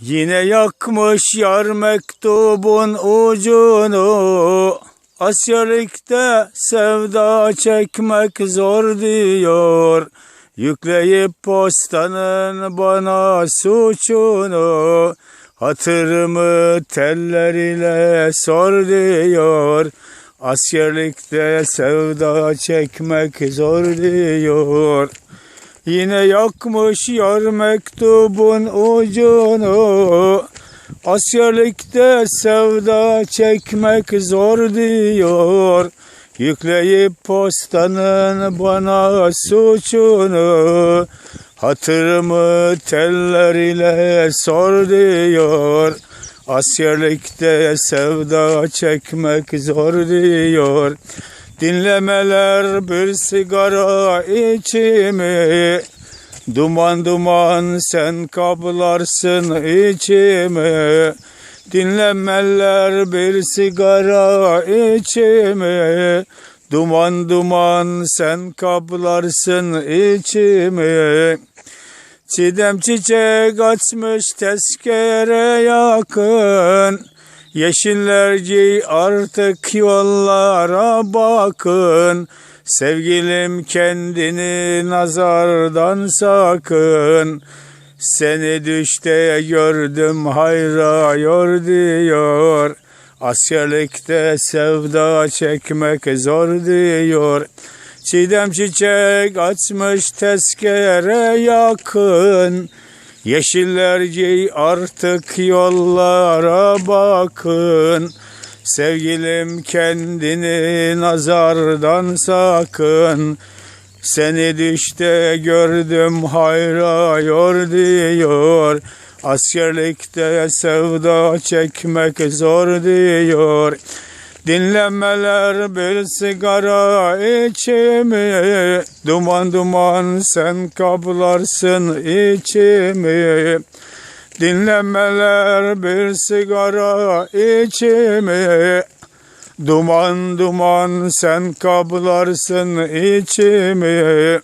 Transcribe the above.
Yine yakmış yar mektubun ucunu. Asyalıkta sevda çekmek zor diyor. Yükleyip postanın bana suçunu. Hatırımı teller ile sor diyor. Askerlikte sevda çekmek zor diyor Yine yakmış yar mektubun ucunu. Askerlikte sevda çekmek zor diyor. Yükleyip postanın bana suçunu. Hatırımı teller ile sor diyor. Askerlikte sevda çekmek zor diyor Dinlemeler bir sigara içimi. Duman duman sen kablarsın içimi. Dinlemeler bir sigara içimi. Duman duman sen kablarsın içimi. Çiğdem çiçek açmış tezkere yakın Yeşiller giy artık yollara bakın. Sevgilim kendini nazardan sakın. Seni düşte gördüm hayra diyor. Askerlikte sevda çekmek zor diyor. Çiğdem çiçek açmış tezkere yakın Yeşiller giy artık yollara bakın. Sevgilim kendini nazardan sakın. Seni düşte gördüm hayra yor diyor. Askerlikte sevda çekmek zor diyor Dinlemeler bir sigara içimi. Duman duman sen kablarsın içimi. Dinlemeler bir sigara içimi. Duman duman sen kablarsın içimi